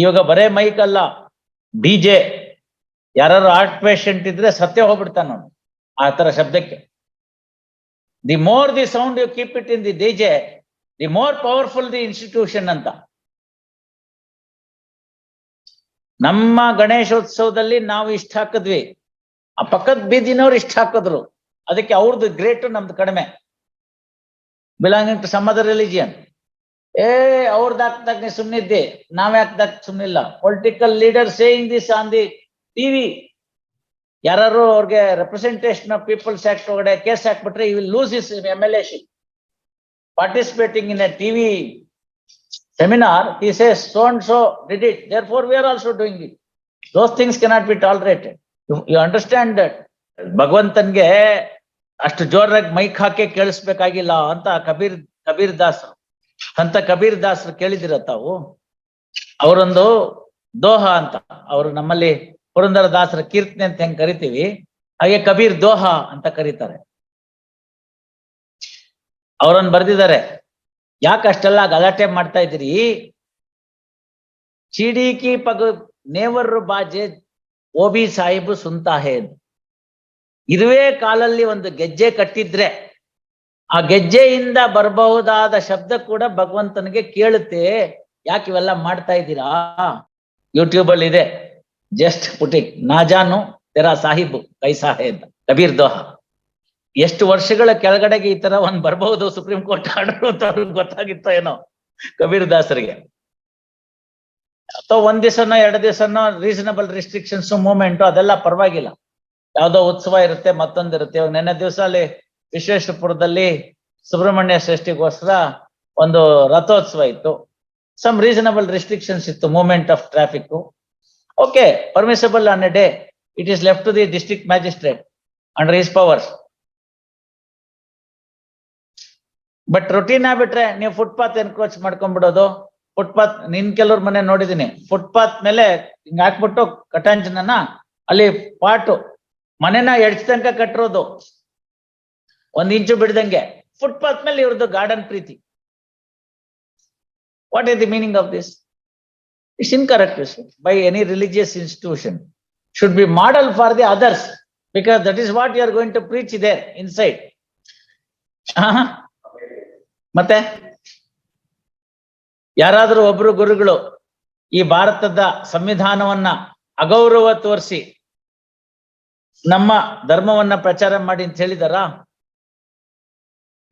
ಇವಾಗ ಬರೇ ಮೈಕ್ ಅಲ್ಲ. ಡಿಜೆ ಯಾರು ಆರ್ಟ್ ಪೇಷಂಟ್ ಇದ್ರೆ ಸತ್ಯ ಹೋಗ್ಬಿಡ್ತಾನ ಅವನು, ಆ ತರ ಶಬ್ದಕ್ಕೆ. The more the sound you keep it in the DJ the more powerful the institution ಅಂತ. ನಮ್ಮ ಗಣೇಶೋತ್ಸವದಲ್ಲಿ ನಾವು ಇಷ್ಟ ಹಾಕಿದ್ವಿ. ಆ ಪಕ್ಕದ ಬೀದಿನವ್ರು ಇಷ್ಟ ಹಾಕಿದ್ರು. ಅದಕ್ಕೆ ಅವ್ರದ್ದು ಗ್ರೇಟ್ ನಮ್ದು ಕಡಿಮೆ. Belonging to some other religion ಏ ಅವ್ರದ್ದು ಹಾಕ್ದಾಗ ನೀ ಸುಮ್ನಿದ್ದೆ. ನಾವ್ ಯಾಕ್ದಾಗ ಸುಮ್ನಿಲ್ಲ. Political leader saying this on the TV ಯಾರು ಅವ್ರಿಗೆ ರೆಪ್ರೆಸೆಂಟೇಷನ್ ಆಫ್ ಪೀಪಲ್ಸ್ ಆಕ್ಟ್ ಒಳಗಡೆ ಕೇಸ್ ಹಾಕ್ಬಿಟ್ರೆ will lose is M L A ship participating in a TV seminar ಈ says so and so did it. Therefore we are also doing it. Those things cannot be tolerated. You, you understand that? ಭಗವಂತನ್ಗೆ ಅಷ್ಟು ಜೋರಾಗಿ mic ಹಾಕಿ ಕೇಳಿಸ್ಬೇಕಾಗಿಲ್ಲ ಅಂತ ಕಬೀರ್ ಕಬೀರ್ ದಾಸರು. ಅಂತ ಕಬೀರ್ ದಾಸರು ಕೇಳಿದಿರ ತಾವು? ಅವರೊಂದು ದೋಹ ಅಂತ. ಅವರು ನಮ್ಮಲ್ಲಿ ಪುರಂದರ ದಾಸರ ಕೀರ್ತನೆ ಅಂತ ಹೆಂಗ್ ಕರಿತೀವಿ? ಹಾಗೆ ಕಬೀರ್ ದೋಹ ಅಂತ ಕರೀತಾರೆ. ಅವರನ್ನು ಬರ್ದಿದ್ದಾರೆ. ಯಾಕೆ ಅಷ್ಟೆಲ್ಲ ಗಲಾಟೆ ಮಾಡ್ತಾ ಇದ್ದೀರಿ? ಚಿಡಿಕಿ ಪಗ ನೇವರು ಬಾಜೆ ಓಬಿ ಸಾಹಿಬು ಸುಂತಾಹೆ ಇದುವೇ ಕಾಲಲ್ಲಿ ಒಂದು ಗೆಜ್ಜೆ ಕಟ್ಟಿದ್ರೆ ಆ ಗೆಜ್ಜೆಯಿಂದ ಬರಬಹುದಾದ ಶಬ್ದ ಕೂಡ ಭಗವಂತನಿಗೆ ಕೇಳುತ್ತೆ. ಯಾಕೆ ಇವೆಲ್ಲ ಮಾಡ್ತಾ ಇದ್ದೀರಾ? ಯೂಟ್ಯೂಬ್ ಅಲ್ಲಿ ಇದೆ. ಜಸ್ಟ್ ಪುಟಿಕ್ ನಾಜಾನು ತೆರಾ ಸಾಹಿಬು ಕೈಸಾಹೆ ಅಂತ. ಕಬೀರ್ ದೋಹ. ಎಷ್ಟು ವರ್ಷಗಳ ಕೆಳಗಡೆಗೆ ಈ ತರ ಒಂದ್ ಬರ್ಬಹುದು ಸುಪ್ರೀಂ ಕೋರ್ಟ್ ಆರ್ಡರ್ ಅಂತ ಅವ್ರಿಗೆ ಗೊತ್ತಾಗಿತ್ತೋ ಏನೋ ಕಬೀರ್ ದಾಸರಿಗೆ. ಅಥವಾ ಒಂದ್ ದಿವಸನೋ, ಎರಡು ದಿವಸನೋ ರೀಸನಬಲ್ ರಿಸ್ಟ್ರಿಕ್ಷನ್ಸ್ ಮೂವ್ಮೆಂಟ್ ಅದೆಲ್ಲ ಪರವಾಗಿಲ್ಲ. ಯಾವ್ದೋ ಉತ್ಸವ ಇರುತ್ತೆ, ಮತ್ತೊಂದಿರುತ್ತೆ. ಇವಾಗ ನೆನ್ನೆ ದಿವಸ ಅಲ್ಲಿ ವಿಶ್ವೇಶ್ವರಪುರದಲ್ಲಿ ಸುಬ್ರಹ್ಮಣ್ಯ ಷಷ್ಠಿಗೋಸ್ಕರ ಒಂದು ರಥೋತ್ಸವ ಇತ್ತು. ಸಮ್ ರೀಸನಬಲ್ ರಿಸ್ಟ್ರಿಕ್ಷನ್ಸ್ ಇತ್ತು movement of traffic okay permissible on a day it is left to the district magistrate under his powers but routine ಆಗ್ಬಿಟ್ರೆ ನೀವು ಫುಟ್ಪಾತ್ ಎನ್ಕ್ರೋಚ್ ಮಾಡ್ಕೊಂಡ್ಬಿಡೋದು. ಫುಟ್ಪಾತ್ ನಿನ್ ಕೆಲವ್ರ ಮನೆ ನೋಡಿದೀನಿ. ಫುಟ್ಪಾತ್ ಮೇಲೆ ಹಿಂಗ್ ಹಾಕ್ಬಿಟ್ಟು ಕಟಾಂಜನನ ಅಲ್ಲಿ ಪಾಟು ಮನೆನ ಎಡ್ಸ್ ತನಕ ಕಟ್ಟಿರೋದು ಒಂದ್ ಇಂಚು ಬಿಡ್ದಂಗೆ ಫುಟ್ಪಾತ್ ಮೇಲೆ ಇವ್ರದ್ದು garden Preethi. What is the meaning of this it's incorrect by any religious institution should be model for the others because that is what you are going to preach ಇದೆ ಇನ್ಸೈಡ್ ಮತ್ತೆ? ಯಾರಾದರೂ ಒಬ್ರು ಗುರುಗಳು ಈ ಭಾರತದ ಸಂವಿಧಾನವನ್ನ ಅಗೌರವ ತೋರಿಸಿ ನಮ್ಮ ಧರ್ಮವನ್ನ ಪ್ರಚಾರ ಮಾಡಿ ಅಂತ ಹೇಳಿದಾರ?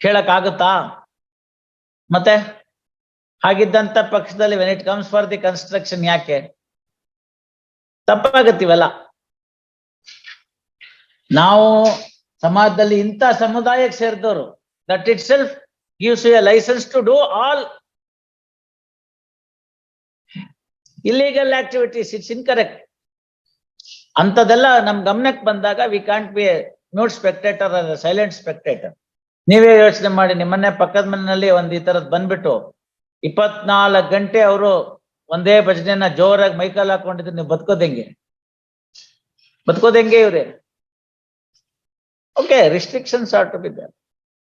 ಹೇಳಕ್ ಆಗುತ್ತಾ ಮತ್ತೆ? ಹಾಗಿದ್ದಂತ ಪಕ್ಷದಲ್ಲಿ when it comes for the construction ಯಾಕೆ? ತಪ್ಪಾಗತ್ತಿವಲ್ಲ. ನಾವು ಸಮಾಜದಲ್ಲಿ ಇಂಥ ಸಮುದಾಯಕ್ಕೆ ಸೇರಿದವರು that itself gives a licence to do all all activities it's incorrect. ಅಂಥದ್ದೆಲ್ಲ ನಮ್ ಗಮನಕ್ಕೆ ಬಂದಾಗ we can't be mute spectator silent spectator ನೀವೇ ಯೋಚನೆ ಮಾಡಿ ನಿಮ್ಮನ್ನೇ ಪಕ್ಕದ ಮನೆಯಲ್ಲಿ ಒಂದ್ ಈ ತರದ್ ಬಂದ್ಬಿಟ್ಟು ಇಪ್ಪತ್ನಾಲ್ಕು ಗಂಟೆ ಅವರು ಒಂದೇ ಭಜನೆನ ಜೋರಾಗಿ ಮೈಕಲ್ ಹಾಕೊಂಡಿದ್ರೆ ನೀವು ಬದುಕೋದೆಂಗೆ ಬದುಕೋದೆಂಗೆ ಇವ್ರೆ? Okay restrictions are to be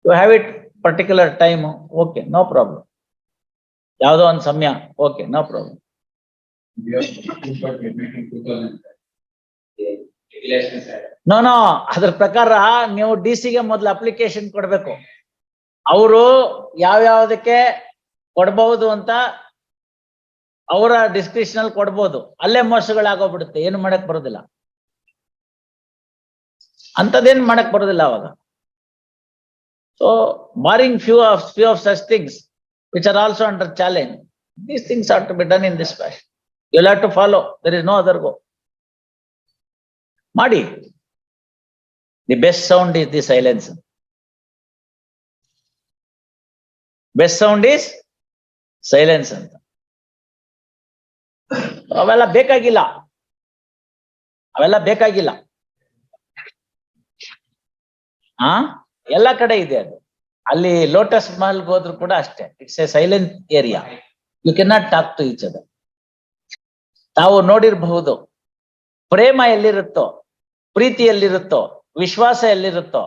you have it particular time okay no problem ಯಾವುದೋ ಒಂದು ಸಮಯ okay no problem no no ಅದ್ರ ಪ್ರಕಾರ ನೀವು ಡಿ ಸಿಗೆ ಮೊದಲು ಅಪ್ಲಿಕೇಶನ್ ಕೊಡ್ಬೇಕು. ಅವರು ಯಾವ್ಯಾವ್ದಕ್ಕೆ ಕೊಡಬಹುದು ಅಂತ ಅವರ ಡಿಸ್ಕ್ರಿಪ್ಷನ್ ಅಲ್ಲಿ ಕೊಡ್ಬೋದು. ಅಲ್ಲೇ ಮೋಸಗಳಾಗೋಗ್ಬಿಡುತ್ತೆ, ಏನು ಮಾಡಕ್ ಬರೋದಿಲ್ಲ. ಅಂತದೇನ್ ಮಾಡಕ್ ಬರೋದಿಲ್ಲ ಅವಾಗ. So morning few of few of such things which are also under challenge these things are to be done in this fashion you have to follow there is no other go ಮಾಡಿ. The best sound is the silence best sound is silence ಅಂತ. ಅವೆಲ್ಲ ಬೇಕಾಗಿಲ್ಲ. ಅವೆಲ್ಲ ಬೇಕಾಗಿಲ್ಲ. ಆ? ಎಲ್ಲ ಕಡೆ ಇದೆ ಅದು. ಅಲ್ಲಿ ಲೋಟಸ್ ಮಹಲ್ಗೆ ಹೋದ್ರು ಕೂಡ ಅಷ್ಟೇ. It's a silent area you can not talk to each other ತಾವು ನೋಡಿರಬಹುದು. ಪ್ರೇಮ ಎಲ್ಲಿರುತ್ತೋ? ಪ್ರೀತಿ ಎಲ್ಲಿರುತ್ತೋ ವಿಶ್ವಾಸ ಎಲ್ಲಿರುತ್ತೋ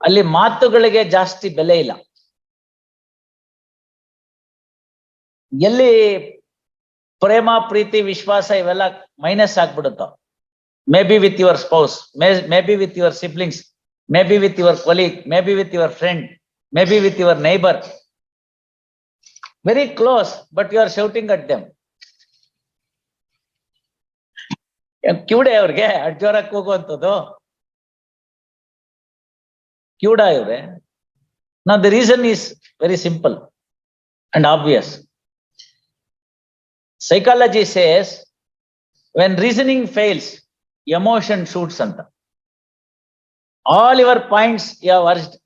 ಅಲ್ಲಿ ಮಾತುಗಳಿಗೆ ಜಾಸ್ತಿ ಬೆಲೆ ಇಲ್ಲ. ಎಲ್ಲಿ ಪ್ರೇಮ, ಪ್ರೀತಿ, ವಿಶ್ವಾಸ ಇವೆಲ್ಲ minus ಆಗ್ಬಿಡುತ್ತೋ may be with your spouse may may be with your siblings may be with your colleague may be with your friend may be with your neighbour very close but you are shouting at them ಕಿವುಡೆ ಅವ್ರಿಗೆ ಅಡ್ ಜೋರಕ್ಕೆ ಹೋಗುವಂಥದ್ದು ಕಿವುಡ ಇವ್ರೆ. ನಾ the reason is very simple and obvious psychology says when reasoning fails emotion shoots ಅಂತ. All your points you have urged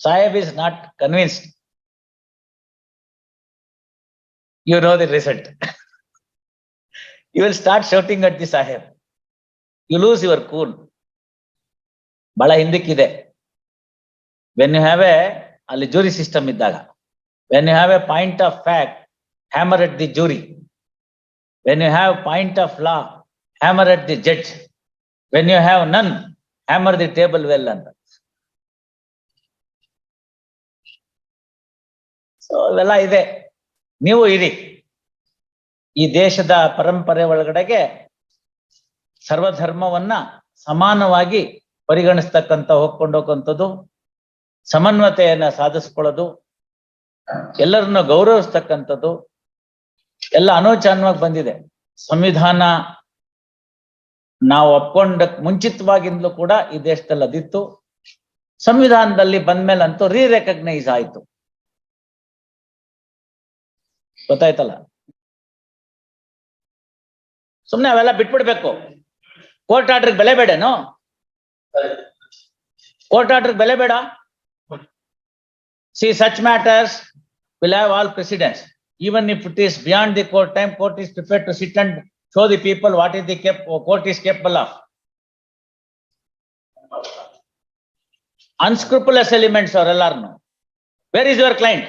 Saheb is not convinced you know the result. you will start shouting at the Sahib. You lose your cool. ಬಹಳ ಹಿಂದಕ್ಕಿದೆ. When you have a ಅಲ್ಲಿ jury system ಇದ್ದಾಗ when you have a point of fact hammer at the jury when you have point of law hammer at the judge when you have none hammer the table well ಅಂತ so ಇವೆಲ್ಲ ಇದೆ. ನೀವು ಇರಿ. ಈ ದೇಶದ ಪರಂಪರೆ ಒಳಗಡೆಗೆ ಸರ್ವಧರ್ಮವನ್ನ ಸಮಾನವಾಗಿ ಪರಿಗಣಿಸ್ತಕ್ಕಂತ ಹೋಗ್ಕೊಂಡೋಗಂಥದ್ದು ಸಮನ್ವತೆಯನ್ನ ಸಾಧಿಸ್ಕೊಳ್ಳೋದು, ಎಲ್ಲರನ್ನ ಗೌರವಿಸ್ತಕ್ಕಂಥದ್ದು, ಎಲ್ಲ ಅನೋಚಾನವಾಗಿ ಬಂದಿದೆ. ಸಂವಿಧಾನ ನಾವು ಒಪ್ಕೊಂಡ ಮುಂಚಿತವಾಗಿಂದಲೂ ಕೂಡ ಈ ದೇಶದಲ್ಲಿ ಅದಿತ್ತು. ಸಂವಿಧಾನದಲ್ಲಿ ಬಂದ್ಮೇಲಂತೂ ರೀ ರೆಕಗ್ನೈಸ್ ಆಯ್ತು. ಗೊತ್ತಾಯ್ತಲ್ಲ? ಸುಮ್ನೆ ಅವೆಲ್ಲ ಬಿಟ್ಬಿಡ್ಬೇಕು. ಕೋರ್ಟ್ ಆರ್ಡರ್ ಬೆಲೆ ಬೇಡೇನು? ಕೋರ್ಟ್ ಆರ್ಡರ್ ಬೆಲೆ ಬೇಡ? See such matters will have all precedence even if it is beyond the court time court is prepare to sit and show the people what is the cap court is capable of unscrupulous elements ಅವರೆಲ್ಲಾರ್ನು where is your client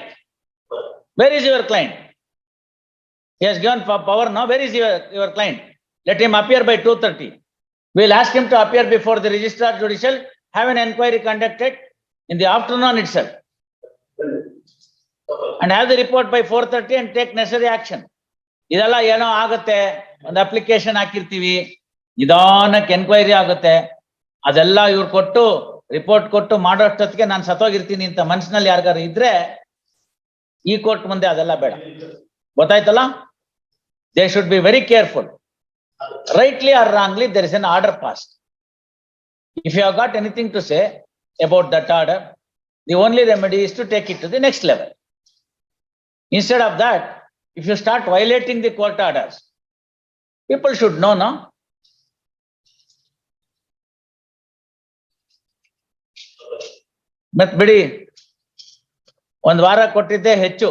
where is your client He has given po- power now. Where is your, your client? Let him appear by two thirty. We'll ask him to appear before the registrar judicial, have an inquiry conducted in the afternoon itself. And have the report by four thirty and take necessary action. ಇದೆಲ್ಲ ಏನೋ ಆಗತ್ತೆ, ಒಂದು application ಹಾಕಿರ್ತೀವಿ, ನಿಧಾನಕ್ಕೆ enquiry ಆಗುತ್ತೆ. ಅದೆಲ್ಲ ಇವ್ರು ಕೊಟ್ಟು, ರಿಪೋರ್ಟ್ ಕೊಟ್ಟು ಮಾಡೋ ಅಷ್ಟೊತ್ತಿಗೆ ನಾನು ಸತ್ತೋಗಿರ್ತೀನಿ ಅಂತ ಮನ್ಸಿನಲ್ಲಿ ಯಾರಿಗಾರು ಇದ್ರೆ, ಈ ಕೋರ್ಟ್ ಮುಂದೆ ಅದೆಲ್ಲ ಬೇಡ. ಗೊತ್ತಾಯ್ತಲ್ಲ they should be very careful rightly or wrongly there is an order passed if you have got anything to say about that order the only remedy is to take it to the next level instead of that if you start violating the court orders people should know no ಮತ್ ಬಿಡಿ ಒಂದ್ ವಾರ ಕೊಟ್ಟಿದ್ದೆ ಹೆಚ್ಚು